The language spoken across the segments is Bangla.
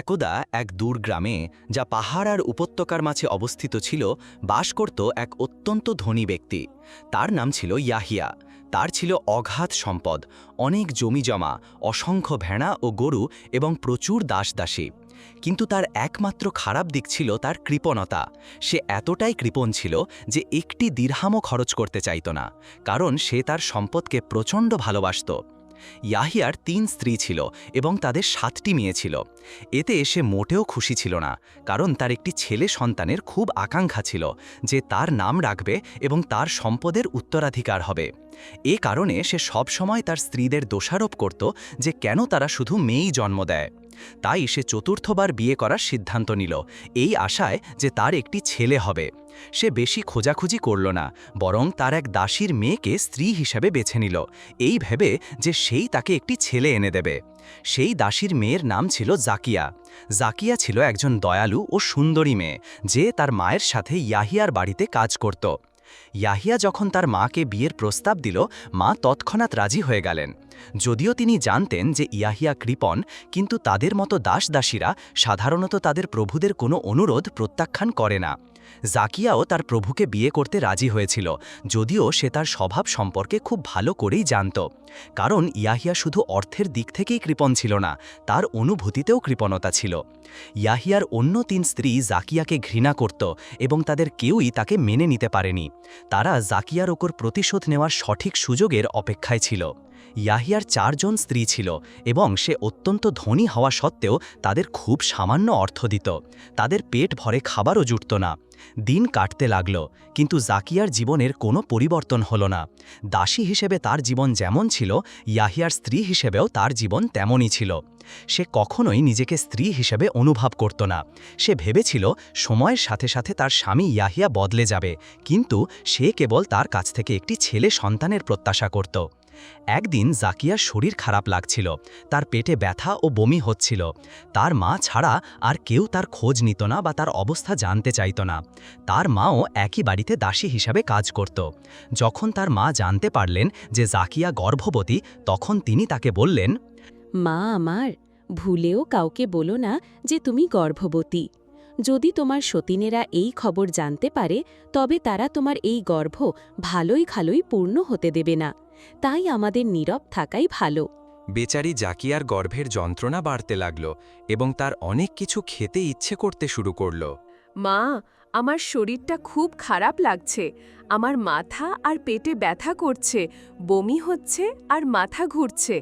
একদা এক দূর গ্রামে যা পাহাড় আর উপত্যকার মাঝে অবস্থিত ছিল, বাস করত এক অত্যন্ত ধনী ব্যক্তি। তার নাম ছিল ইয়াহিয়া। তার ছিল অগাধ সম্পদ, অনেক জমিজমা অসংখ্য ভেড়া ও গরু এবং প্রচুর দাসদাসী। কিন্তু তার একমাত্র খারাপ দিক ছিল তার কৃপণতা। সে এতটাই কৃপণ ছিল যে একটি দীর্হামও খরচ করতে চাইত না, কারণ সে তার সম্পদকে প্রচণ্ড ভালোবাসত। ইয়াহিয়ার তিন স্ত্রী ছিল এবং তাদের সাতটি মেয়ে ছিল। এতে সে মোটেও খুশি ছিল না, কারণ তার একটি ছেলে সন্তানের খুব আকাঙ্ক্ষা ছিল যে তার নাম রাখবে এবং তার সম্পদের উত্তরাধিকার হবে। এ কারণে সে সবসময় তার স্ত্রীদের দোষারোপ করত যে কেন তারা শুধু মেয়েই জন্ম দেয়। তাই সে চতুর্থবার বিয়ে করার সিদ্ধান্ত নিল। এই আশায় যে তার একটি ছেলে হবে। সে বেশি খোঁজাখুঁজি করল না, বরং তার এক দাসীর মেয়েকে স্ত্রী হিসেবে বেছে নিল। এই ভেবে যে সেই তাকে একটি ছেলে এনে দেবে। সেই দাসীর মেয়ের নাম ছিল জাকিয়া। জাকিয়া ছিল একজন দয়ালু ও সুন্দরী মেয়ে, যে তার মায়ের সাথে ইয়াহিয়ার বাড়িতে কাজ করত। ইয়াহিয়া যখন তার মাকে বিয়ের প্রস্তাব দিল, মা তৎক্ষণাৎ রাজি হয়ে গেলেন। যদিও তিনি জানতেন যে ইয়াহিয়া কৃপন কিন্তু তাদের মতো দাস দাসীরা সাধারণত তাদের প্রভুদের কোনো অনুরোধ প্রত্যাখ্যান করে না। জাকিয়াও তার প্রভুকে বিয়ে করতে রাজি হয়েছিল, যদিও সে তার স্বভাব সম্পর্কে খুব ভালো করেই জানত। কারণ ইয়াহিয়া শুধু অর্থের দিক থেকেই কৃপণ ছিল না, তার অনুভূতিতেও কৃপণতা ছিল। ইয়াহিয়ার অন্য তিন স্ত্রী জাকিয়াকে ঘৃণা করত এবং তাদের কেউই তাকে মেনে নিতে পারেনি। তারা জাকিয়ার ওপর প্রতিশোধ নেওয়ার সঠিক সুযোগের অপেক্ষায় ছিল। ইয়াহিয়ার চারজন স্ত্রী ছিল এবং সে অত্যন্ত ধনী হওয়া সত্ত্বেও তাদের খুব সামান্য অর্থ দিত। তাদের পেট ভরে খাবারও জুটত না। দিন কাটতে লাগল, কিন্তু জাকিয়ার জীবনের কোনো পরিবর্তন হল না। দাসী হিসেবে তার জীবন যেমন ছিল, ইয়াহিয়ার স্ত্রী হিসেবেও তার জীবন তেমনই ছিল। সে কখনোই নিজেকে স্ত্রী হিসেবে অনুভব করত না। সে ভেবেছিল, সময়ের সাথে সাথে তার স্বামী ইয়াহিয়া বদলে যাবে, কিন্তু সে কেবল তার কাছ থেকে একটি ছেলে সন্তানের প্রত্যাশা করত। একদিন জাকিয়ার শরীর খারাপ লাগছিল, তার পেটে ব্যথা ও বমি হচ্ছিল। তার মা ছাড়া আর কেউ তার খোঁজ নিত না বা তার অবস্থা জানতে চাইত না। তার মাও একই বাড়িতে দাসী হিসাবে কাজ করত। যখন তার মা জানতে পারলেন যে জাকিয়া গর্ভবতী, তখন তিনি তাকে বললেন, মা আমার, ভুলেও কাউকে বলো না যে তুমি গর্ভবতী। যদি তোমার সতীনেরা এই খবর জানতে পারে, তবে তারা তোমার এই গর্ভ ভালোই খালোই পূর্ণ হতে দেবে না। তাই আমাদের নীরব থাকাই ভালো। বেচারি জাকিয়ার গর্ভের যন্ত্রণা বাড়তে লাগল এবং তার অনেক কিছু খেতে ইচ্ছে করতে শুরু করল। মা আমার শরীরটা খুব খারাপ লাগছে। আমার মাথা আর পেটে ব্যথা করছে বমি হচ্ছে আর মাথা ঘুরছে।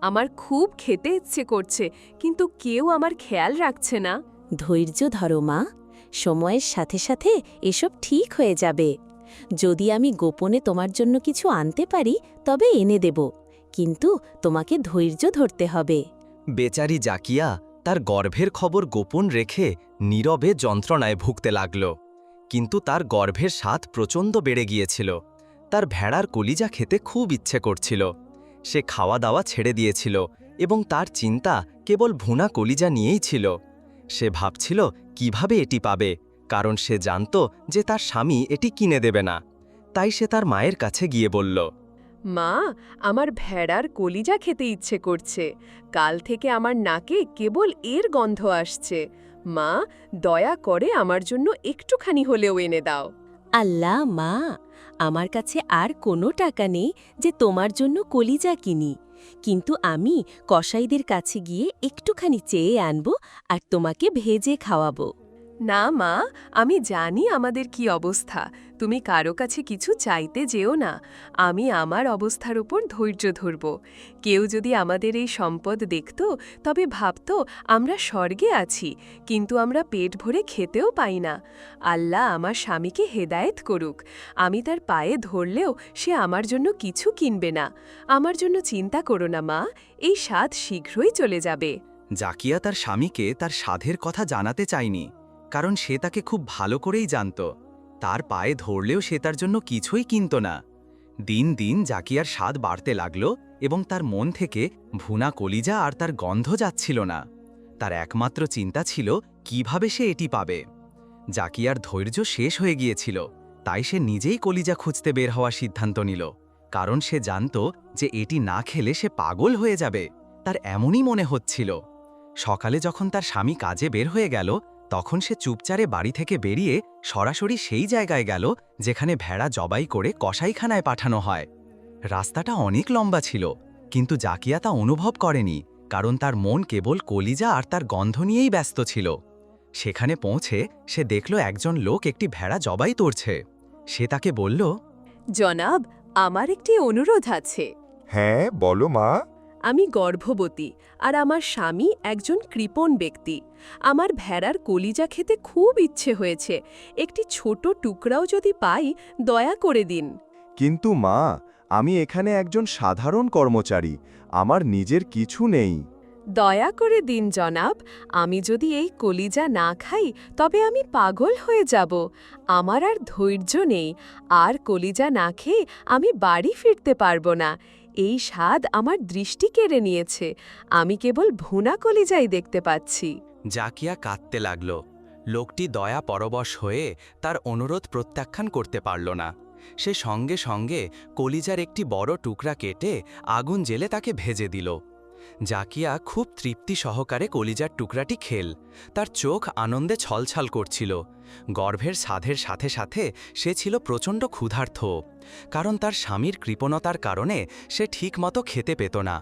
আমার খুব খেতে ইচ্ছে করছে কিন্তু কেউ আমার খেয়াল রাখছে না। ধৈর্য ধরো মা সময়ের সাথে সাথে এসব ঠিক হয়ে যাবে। যদি আমি গোপনে তোমার জন্য কিছু আনতে পারি, তবে এনে দেব। কিন্তু তোমাকে ধৈর্য ধরতে হবে। বেচারি জাকিয়া তার গর্ভের খবর গোপন রেখে নীরবে যন্ত্রণায় ভুগতে লাগল। কিন্তু তার গর্ভের স্বাদ প্রচণ্ড বেড়ে গিয়েছিল। তার ভেড়ার কলিজা খেতে খুব ইচ্ছে করছিল। সে খাওয়া দাওয়া ছেড়ে দিয়েছিল এবং তার চিন্তা কেবল ভুনা কলিজা নিয়েই ছিল। সে ভাবছিল, কীভাবে এটি পাবে? কারণ সে জানত যে তার স্বামী এটি কিনে দেবে না। তাই সে তার মায়ের কাছে গিয়ে বলল মা আমার ভেড়ার কলিজা খেতে ইচ্ছে করছে। কাল থেকে আমার নাকে কেবল এর গন্ধ আসছে। মা দয়া করে আমার জন্য একটুখানি হলেও এনে দাও। আল্লাহ মা আমার কাছে আর কোনো টাকা নেই যে তোমার জন্য কলিজা কিনি। কিন্তু আমি কসাইদের কাছে গিয়ে একটুখানি চেয়ে আনব আর তোমাকে ভেজে খাওয়াবো। না, মা, আমি জানি আমাদের কি অবস্থা। তুমি কারও কাছে কিছু চাইতে যেও না। আমি আমার অবস্থার উপর ধৈর্য ধরব। কেউ যদি আমাদের এই সম্পদ দেখত, তবে ভাবত, আমরা স্বর্গে আছি, কিন্তু আমরা পেট ভরে খেতেও পাই না। আল্লাহ আমার স্বামীকে হেদায়েত করুক। আমি তার পায়ে ধরলেও সে আমার জন্য কিছু কিনবে না। আমার জন্য চিন্তা করো না, মা, এই স্বাদ শীঘ্রই চলে যাবে। জাকিয়া তার স্বামীকে তার সাধের কথা জানাতে চায়নি। কারণ সে তাকে খুব ভালো করেই জানত। তার পায়ে ধরলেও সে তার জন্য কিছুই কিনত না। দিন দিন জাকিয়ার স্বাদ বাড়তে লাগল এবং তার মন থেকে ভুনা কলিজা আর তার গন্ধ যাচ্ছিল না। তার একমাত্র চিন্তা ছিল, কীভাবে সে এটি পাবে? জাকিয়ার ধৈর্য শেষ হয়ে গিয়েছিল, তাই সে নিজেই কলিজা খুঁজতে বের হওয়ার সিদ্ধান্ত নিল। কারণ সে জানত যে এটি না খেলে সে পাগল হয়ে যাবে, তার এমনই মনে হচ্ছিল। সকালে যখন তার স্বামী কাজে বের হয়ে গেল তখন সে চুপচারে বাড়ি থেকে বেরিয়ে সরাসরি সেই জায়গায় গেল যেখানে ভেড়া জবাই করে কসাইখানায় পাঠানো হয়। রাস্তাটা অনেক লম্বা ছিল কিন্তু জাকিয়া তা অনুভব করেনি কারণ তার মন কেবল কলিজা আর তার গন্ধ নিয়েই ব্যস্ত ছিল। সেখানে পৌঁছে সে দেখল একজন লোক একটি ভেড়া জবাই করছে সে তাকে বলল জনাব আমার একটি অনুরোধ আছে। হ্যাঁ বলো মা। আমি গর্ভবতী আর আমার স্বামী একজন কৃপণ ব্যক্তি। আমার ভেড়ার কলিজা খেতে খুব ইচ্ছে হয়েছে। একটি ছোট টুকরাও যদি পাই দয়া করে দিন। কিন্তু মা আমি এখানে একজন সাধারণ কর্মচারী। আমার নিজের কিছু নেই। দয়া করে দিন জনাব। আমি যদি এই কলিজা না খাই তবে আমি পাগল হয়ে যাব। আমার আর ধৈর্য নেই। আর কলিজা না খেয়ে আমি বাড়ি ফিরতে পারব না। এই স্বাদ আমার দৃষ্টি কেড়ে নিয়েছে। আমি কেবল ভুনা কলিজাই দেখতে পাচ্ছি। জাকিয়া কাঁদতে লাগল। লোকটি দয়া পরবশ হয়ে তার অনুরোধ প্রত্যাখ্যান করতে পারল না। সে সঙ্গে সঙ্গে কলিজার একটি বড় টুকরা কেটে আগুন জেলে তাকে ভেজে দিল। জাকিয়া খুব তৃপ্তি সহকারে কলিজার টুকরাটি খেল। তার চোখ আনন্দে ছলছল করছিল। গর্ভের সাধের সাথে সাথে সে ছিল প্রচণ্ড ক্ষুধার্থ। কারণ তার স্বামীর কৃপণতার কারণে সে ঠিকমতো খেতে পেত না।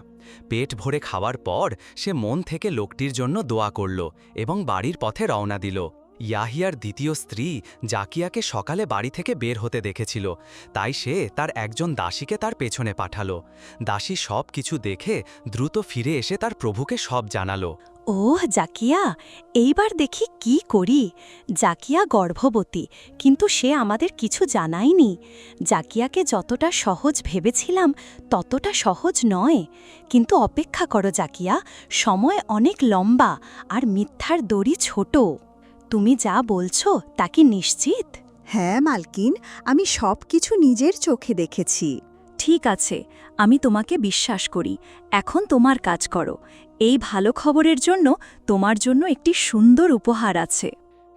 পেট ভরে খাওয়ার পর সে মন থেকে লোকটির জন্য দোয়া করল এবং বাড়ির পথে রওনা দিল। ইয়াহিয়ার দ্বিতীয় স্ত্রী জাকিয়াকে সকালে বাড়ি থেকে বের হতে দেখেছিল। তাই সে তার একজন দাসীকে তার পেছনে পাঠালো। দাসী সব কিছু দেখে দ্রুত ফিরে এসে তার প্রভুকে সব জানালো। ওহ জাকিয়া, এইবার দেখি কি করি। জাকিয়া গর্ভবতী, কিন্তু সে আমাদের কিছু জানায়নি। জাকিয়াকে যতটা সহজ ভেবেছিলাম, ততটা সহজ নয়। কিন্তু অপেক্ষা করো জাকিয়া, সময় অনেক লম্বা আর মিথ্যার দড়ি ছোট। তুমি যা বলছো তা কি নিশ্চিত? হ্যাঁ মালকিন আমি সব কিছু নিজের চোখে দেখেছি। ঠিক আছে আমি তোমাকে বিশ্বাস করি এখন তোমার কাজ করো। এই ভালো খবরের জন্য তোমার জন্য একটি সুন্দর উপহার আছে।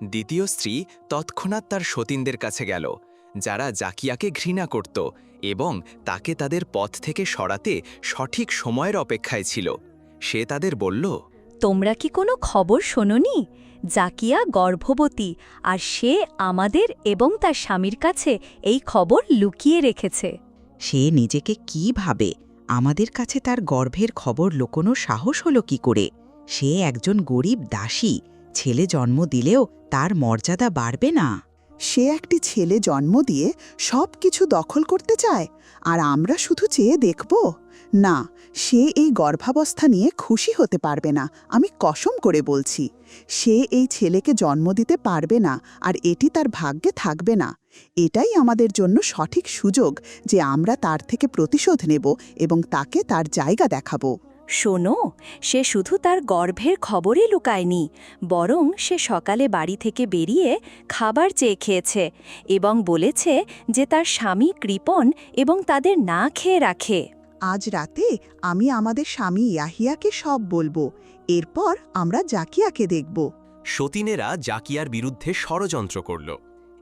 দ্বিতীয় স্ত্রী তৎক্ষণাৎ তার সতীনদের কাছে গেল যারা জাকিয়াকে ঘৃণা করত এবং তাকে তাদের পথ থেকে সরাতে সঠিক সময়ের অপেক্ষায় ছিল। সে তাদের বলল তোমরা কি কোনো খবর শোনোনি? জাকিয়া গর্ভবতী, আর সে আমাদের এবং তার স্বামীর কাছে এই খবর লুকিয়ে রেখেছে। সে নিজেকে কি ভাবে? আমাদের কাছে তার গর্ভের খবর লোকোনো সাহস হলো কি করে? সে একজন গরিব দাসী, ছেলে জন্ম দিলেও তার মর্যাদা বাড়বে না। সে একটি ছেলে জন্ম দিয়ে সব কিছু দখল করতে চায়, আর আমরা শুধু চেয়ে দেখব? না, সে এই গর্ভাবস্থা নিয়ে খুশি হতে পারবে না, আমি কসম করে বলছি। সে এই ছেলেকে জন্ম দিতে পারবে না, আর এটি তার ভাগ্যে থাকবে না। এটাই আমাদের জন্য সঠিক সুযোগ যে আমরা তার থেকে প্রতিশোধ নেব এবং তাকে তার জায়গা দেখাবো। শোনো সে শুধু তার গর্ভের খবরই লুকায়নি বরং সে সকালে বাড়ি থেকে বেরিয়ে খাবার চেয়ে খেয়েছে এবং বলেছে যে তার স্বামী কৃপণ এবং তাদের না খেয়ে রাখে। আজ রাতে আমি আমাদের স্বামী ইয়াহিয়াকে সব বলব এরপর আমরা জাকিয়াকে দেখব। সতীনেরা জাকিয়ার বিরুদ্ধে ষড়যন্ত্র করল।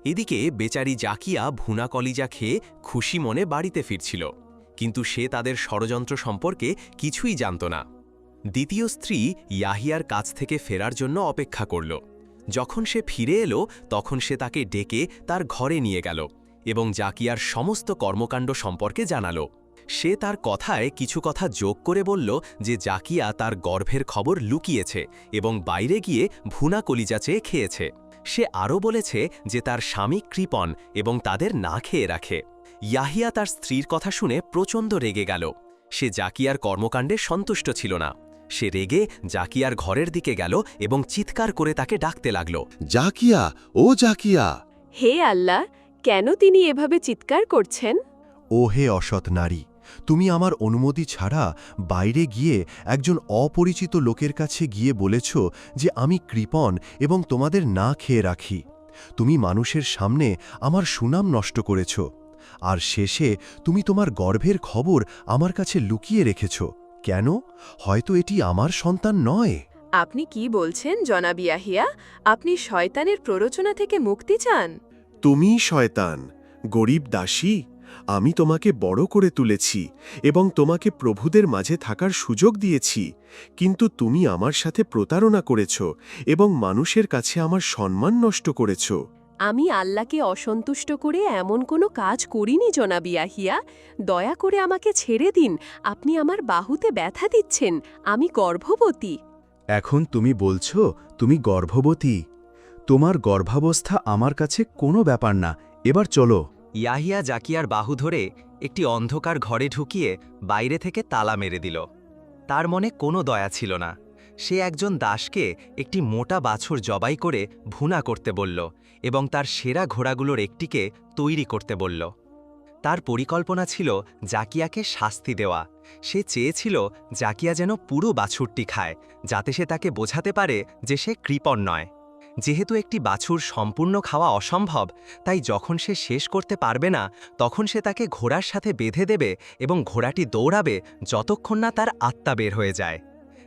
এদিকে বেচারি জাকিয়া ভুনা কলিজা খেয়ে খুশি মনে বাড়িতে ফিরছিল। কিন্তু সে তাদের ষড়যন্ত্র সম্পর্কে কিছুই জানত না। দ্বিতীয় স্ত্রী ইয়াহিয়ার কাছ থেকে ফেরার জন্য অপেক্ষা করল। যখন সে ফিরে এলো, তখন সে তাকে ডেকে তার ঘরে নিয়ে গেল এবং জাকিয়ার সমস্ত কর্মকাণ্ড সম্পর্কে জানালো। সে তার কথায় কিছু কথা যোগ করে বলল যে জাকিয়া তার গর্ভের খবর লুকিয়েছে এবং বাইরে গিয়ে ভুনা কলিজা চেয়ে খেয়েছে। সে আরও বলেছে যে তার স্বামী কৃপণ এবং তাদের না খেয়ে রাখে। ইয়াহিয়া তার স্ত্রীর কথা শুনে প্রচণ্ড রেগে গেল। সে জাকিয়ার কর্মকাণ্ডে সন্তুষ্ট ছিল না। সে রেগে জাকিয়ার ঘরের দিকে গেল এবং চিৎকার করে তাকে ডাকতে লাগল জাকিয়া ও জাকিয়া! হে আল্লাহ কেন তিনি এভাবে চিৎকার করছেন? ও হে অসৎ নারী তুমি আমার অনুমতি ছাড়া বাইরে গিয়ে একজন অপরিচিত লোকের কাছে গিয়ে বলেছ যে আমি কৃপণ এবং তোমাদের না খেয়ে রাখি। তুমি মানুষের সামনে আমার সুনাম নষ্ট করেছ। আর শেষে তুমি তোমার গর্ভের খবর আমার কাছে লুকিয়ে রেখেছ। কেন? হয়তো এটি আমার সন্তান নয়। আপনি কি বলছেন জনাব ইয়াহিয়া? আপনি শয়তানের প্ররোচনা থেকে মুক্তি চান? তুমি শয়তান গরিব দাসী আমি তোমাকে বড় করে তুলেছি এবং তোমাকে প্রভুদের মাঝে থাকার সুযোগ দিয়েছি কিন্তু তুমি আমার সাথে প্রতারণা করেছ এবং মানুষের কাছে আমার সম্মান নষ্ট করেছ। আমি আল্লাহকে অসন্তুষ্ট করে এমন কোনো কাজ করিনি জনাব ইয়াহিয়া। দয়া করে আমাকে ছেড়ে দিন। আপনি আমার বাহুতে ব্যথা দিচ্ছেন। আমি গর্ভবতী। এখন তুমি বলছ তুমি গর্ভবতী। তোমার গর্ভাবস্থা আমার কাছে কোনো ব্যাপার না। এবার চলো। ইয়াহিয়া জাকিয়ার বাহু ধরে একটি অন্ধকার ঘরে ঢুকিয়ে বাইরে থেকে তালা মেরে দিল। তার মনে কোনো দয়া ছিল না। সে একজন দাসকে একটি মোটা বাছুর জবাই করে ভুনা করতে বলল এবং তার সেরা ঘোড়াগুলোর একটিকে তৈরি করতে বলল। তার পরিকল্পনা ছিল জাকিয়াকে শাস্তি দেওয়া। সে চেয়েছিল জাকিয়া যেন পুরো বাছুরটি খায়, যাতে সে তাকে বোঝাতে পারে যে সে কৃপণ নয়। যেহেতু একটি বাছুর সম্পূর্ণ খাওয়া অসম্ভব, তাই যখন সে শেষ করতে পারবে না, তখন সে তাকে ঘোড়ার সাথে বেঁধে দেবে এবং ঘোড়াটি দৌড়াবে যতক্ষণ না তার আত্মা বের হয়ে যায়।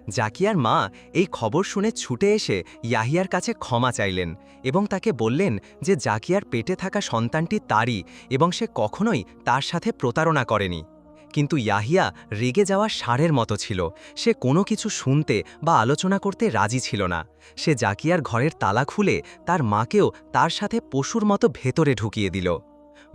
জাকিয়ার মা এই খবর শুনে ছুটে এসে ইয়াহিয়ার কাছে ক্ষমা চাইলেন এবং তাকে বললেন যে জাকিয়ার পেটে থাকা সন্তানটি তারই এবং সে কখনোই তার সাথে প্রতারণা করেনি। কিন্তু ইয়াহিয়া রেগে যাওয়া ষাঁড়ের মতো ছিল। সে কোনো কিছু শুনতে বা আলোচনা করতে রাজি ছিল না। সে জাকিয়ার ঘরের তালা খুলে তার মাকেও তার সাথে পশুর মতো ভেতরে ঢুকিয়ে দিল।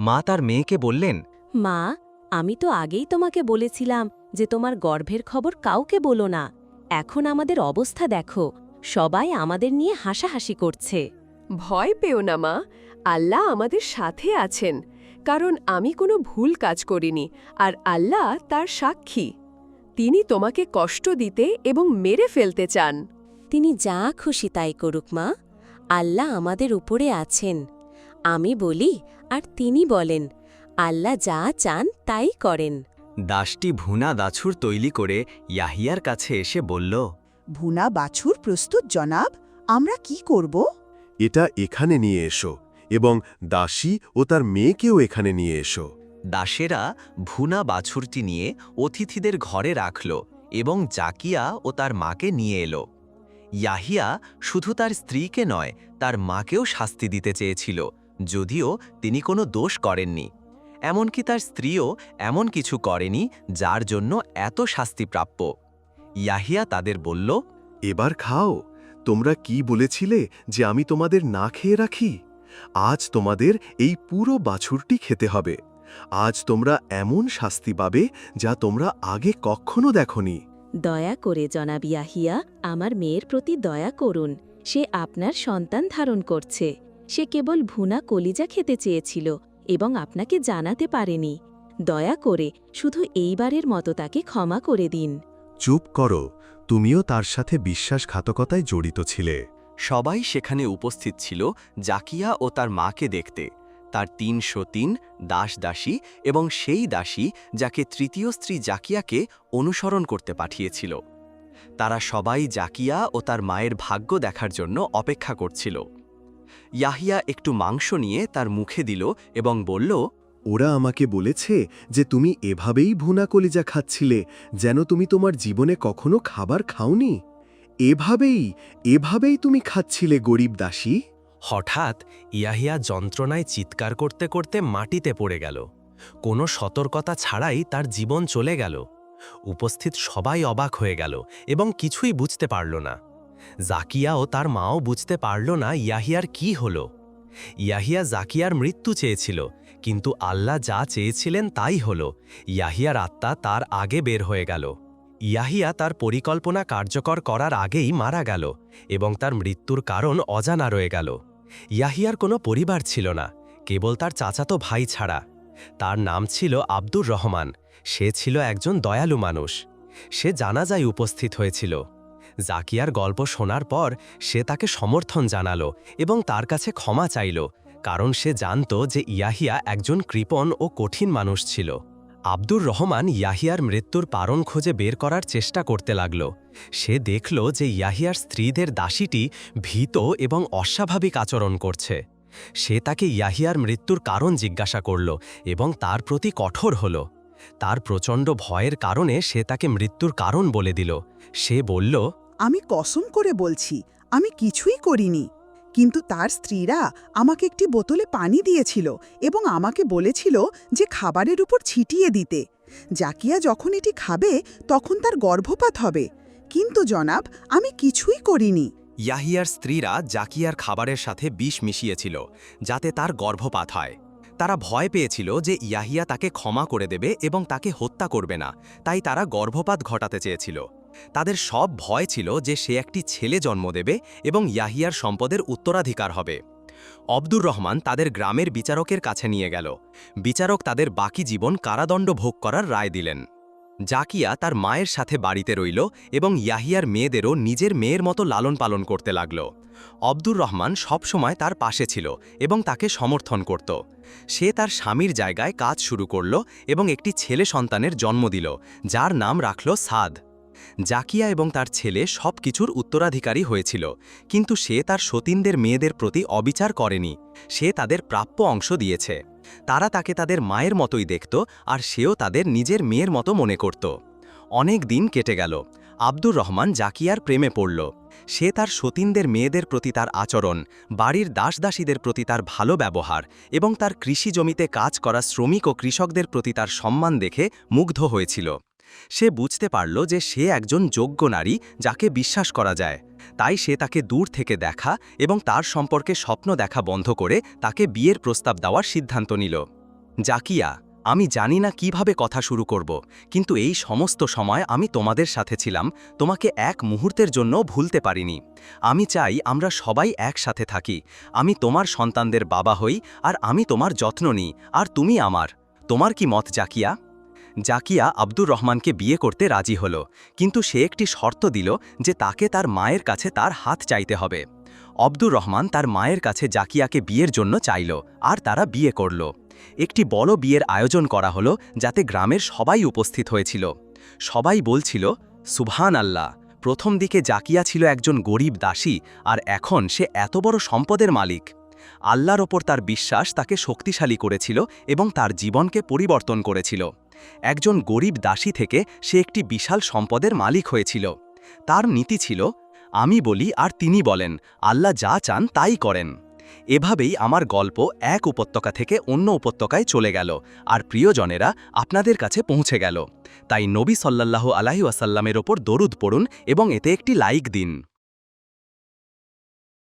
মা তার মেয়েকে বললেন, মা, আমি তো আগেই তোমাকে বলেছিলাম যে তোমার গর্ভের খবর কাউকে বলো না। এখন আমাদের অবস্থা দেখো। সবাই আমাদের নিয়ে হাসাহাসি করছে। ভয় পেও না মা। আল্লাহ আমাদের সাথে আছেন। কারণ আমি কোনো ভুল কাজ করিনি আর আল্লাহ তার সাক্ষী। তিনি তোমাকে কষ্ট দিতে এবং মেরে ফেলতে চান। তিনি যা খুশি তাই করুক মা। আল্লাহ আমাদের উপরে আছেন। আমি বলি আর তিনি বলেন। আল্লাহ যা চান তাই করেন। দাসটি ভুনা দাছুর তৈলি করে ইয়াহিয়ার কাছে এসে বলল ভুনা বাছুর প্রস্তুত জনাব আমরা কি করব? এটা এখানে নিয়ে এসো এবং দাসী ও তার মেয়েকেও এখানে নিয়ে এসো। দাসেরা ভুনা বাছুরটি নিয়ে অতিথিদের ঘরে রাখল এবং জাকিয়া ও তার মাকে নিয়ে এলো। ইয়াহিয়া শুধু তার স্ত্রীকে নয় তার মাকেও শাস্তি দিতে চেয়েছিল যদিও তিনি কোনো দোষ করেননি। এমনকি তার স্ত্রীও এমন কিছু করেনি যার জন্য এত শাস্তি প্রাপ্য। ইয়াহিয়া তাদের বলল এবার খাও তোমরা কি বলেছিলে যে আমি তোমাদের না খেয়ে রাখি? আজ তোমাদের এই পুরো বাছুরটি খেতে হবে। আজ তোমরা এমন শাস্তি পাবে যা তোমরা আগে কখনো দেখনি। দয়া করে জনাব ইয়াহিয়া আমার মেয়ের প্রতি দয়া করুন। সে আপনার সন্তান ধারণ করছে। সে কেবল ভুনা কলিজা খেতে চেয়েছিল। এবং আপনাকে জানাতে পারেনি। দয়া করে শুধু এইবারের মতো তাকে ক্ষমা করে দিন। চুপ করো তুমিও তার সাথে বিশ্বাসঘাতকতায় জড়িত ছিলে। সবাই সেখানে উপস্থিত ছিল জাকিয়া ও তার মাকে দেখতে। তার তিনশো তিন দাস দাসী এবং সেই দাসী যাকে তৃতীয় স্ত্রী জাকিয়াকে অনুসরণ করতে পাঠিয়েছিল। তারা সবাই জাকিয়া ও তার মায়ের ভাগ্য দেখার জন্য অপেক্ষা করছিল। ইয়াহিয়া একটু মাংস নিয়ে তার মুখে দিল এবং বলল ওরা আমাকে বলেছে যে তুমি এভাবেই ভুনা কলিজা খাচ্ছিলে যেন তুমি তোমার জীবনে কখনো খাবার খাওনি। এভাবেই এভাবেই তুমি খাচ্ছিলে গরিব দাসী। হঠাৎ ইয়াহিয়া যন্ত্রণায় চিৎকার করতে করতে মাটিতে পড়ে গেল। কোনো সতর্কতা ছাড়াই তার জীবন চলে গেল। উপস্থিত সবাই অবাক হয়ে গেল এবং কিছুই বুঝতে পারল না। জাকিয়া ও তার মাও বুঝতে পারল না ইয়াহিয়ার কি হল। ইয়াহিয়া জাকিয়ার মৃত্যু চেয়েছিল, কিন্তু আল্লাহ যা চেয়েছিলেন তাই হল। ইয়াহিয়ার আত্মা তার আগে বের হয়ে গেল। ইয়াহিয়া তার পরিকল্পনা কার্যকর করার আগেই মারা গেল এবং তার মৃত্যুর কারণ অজানা রয়ে গেল। ইয়াহিয়ার কোনো পরিবার ছিল না, কেবল তার চাচাতো ভাই ছাড়া। তার নাম ছিল আব্দুর রহমান, সে ছিল একজন দয়ালু মানুষ। সে জানাজায় উপস্থিত হয়েছিল। জাকিয়ার গল্প শোনার পর সে তাকে সমর্থন জানালো এবং তার কাছে ক্ষমা চাইল, কারণ সে জানত যে ইয়াহিয়া একজন কৃপণ ও কঠিন মানুষ ছিল। আব্দুর রহমান ইয়াহিয়ার মৃত্যুর পারণ খুঁজে বের করার চেষ্টা করতে লাগল। সে দেখল যে ইয়াহিয়ার স্ত্রীদের দাসীটি ভীত এবং অস্বাভাবিক আচরণ করছে। সে তাকে ইয়াহিয়ার মৃত্যুর কারণ জিজ্ঞাসা করল এবং তার প্রতি কঠোর হল। তার প্রচণ্ড ভয়ের কারণে সে তাকে মৃত্যুর কারণ বলে দিল। সে বলল আমি কসম করে বলছি, আমি কিছুই করিনি। কিন্তু তার স্ত্রীরা আমাকে একটি বোতলে পানি দিয়েছিল এবং আমাকে বলেছিল যে খাবারের উপর ছিটিয়ে দিতে। জাকিয়া যখন এটি খাবে, তখন তার গর্ভপাত হবে। কিন্তু জনাব, আমি কিছুই করিনি। ইয়াহিয়ার স্ত্রীরা জাকিয়ার খাবারের সাথে বিষ মিশিয়েছিল, যাতে তার গর্ভপাত হয়। তারা ভয় পেয়েছিল যে ইয়াহিয়া তাকে ক্ষমা করে দেবে এবং তাকে হত্যা করবে না, তাই তারা গর্ভপাত ঘটাতে চেয়েছিল। তাদের সব ভয় ছিল যে সে একটি ছেলে জন্ম দেবে এবং ইয়াহিয়ার সম্পদের উত্তরাধিকার হবে। অবদুর রহমান তাদের গ্রামের বিচারকের কাছে নিয়ে গেল। বিচারক তাদের বাকি জীবন কারাদণ্ড ভোগ করার রায় দিলেন। জাকিয়া তার মায়ের সাথে বাড়িতে রইল এবং ইয়াহিয়ার মেয়েদেরও নিজের মেয়ের মতো লালন পালন করতে লাগল। অবদুর রহমান সবসময় তার পাশে ছিল এবং তাকে সমর্থন করত। সে তার স্বামীর জায়গায় কাজ শুরু করল এবং একটি ছেলে সন্তানের জন্ম দিল, যার নাম রাখল সাদ। জাকিয়া এবং তার ছেলে সব কিছুর উত্তরাধিকারী হয়েছিল, কিন্তু সে তার সতীনদের মেয়েদের প্রতি অবিচার করেনি। সে তাদের প্রাপ্য অংশ দিয়েছে। তারা তাকে তাদের মায়ের মতোই দেখত আর সেও তাদের নিজের মেয়ের মতো মনে করত। অনেক দিন কেটে গেল। আব্দুর রহমান জাকিয়ার প্রেমে পড়ল। সে তার সতীনদের মেয়েদের প্রতি তার আচরণ, বাড়ির দাসদাসীদের প্রতি তার ভালো ব্যবহার এবং তার কৃষি জমিতে কাজ করা শ্রমিক ও কৃষকদের প্রতি তার সম্মান দেখে মুগ্ধ হয়েছিল। সে বুঝতে পারল যে সে একজন যোগ্য নারী যাকে বিশ্বাস করা যায়। তাই সে তাকে দূর থেকে দেখা এবং তার সম্পর্কে স্বপ্ন দেখা বন্ধ করে তাকে বিয়ের প্রস্তাব দেওয়ার সিদ্ধান্ত নিল। জাকিয়া, আমি জানি না কীভাবে কথা শুরু করব, কিন্তু এই সমস্ত সময় আমি তোমাদের সাথে ছিলাম, তোমাকে এক মুহূর্তের জন্য ভুলতে পারিনি। আমি চাই আমরা সবাই একসাথে থাকি, আমি তোমার সন্তানদের বাবা হই আর আমি তোমার যত্ন নিই, আর তুমি আমার। তোমার কি মত, জাকিয়া? জাকিয়া আব্দুর রহমানকে বিয়ে করতে রাজি হল, কিন্তু সে একটি শর্ত দিল যে তাকে তার মায়ের কাছে তার হাত চাইতে হবে। আব্দুর রহমান তার মায়ের কাছে জাকিয়াকে বিয়ের জন্য চাইল, আর তারা বিয়ে করল। একটি বড় বিয়ের আয়োজন করা হলো, যাতে গ্রামের সবাই উপস্থিত হয়েছিল। সবাই বলছিল সুবহান আল্লাহ প্রথম দিকে জাকিয়া ছিল একজন গরিব দাসী, আর এখন সে এত বড় সম্পদের মালিক। আল্লাহর ওপর তার বিশ্বাস তাকে শক্তিশালী করেছিল এবং তার জীবনকে পরিবর্তন করেছিল। একজন গরিব দাসী থেকে সে একটি বিশাল সম্পদের মালিক হয়েছিল। তার নীতি ছিল, আমি বলি আর তিনি বলেন, আল্লাহ যা চান তাই করেন। এভাবেই আমার গল্প এক উপত্যকা থেকে অন্য উপত্যকায় চলে গেল, আর প্রিয়জনেরা আপনাদের কাছে পৌঁছে গেল। তাই নবী সাল্লাল্লাহু আলাহি ওয়াসাল্লামের ওপর দরুদ পড়ুন এবং এতে একটি লাইক দিন।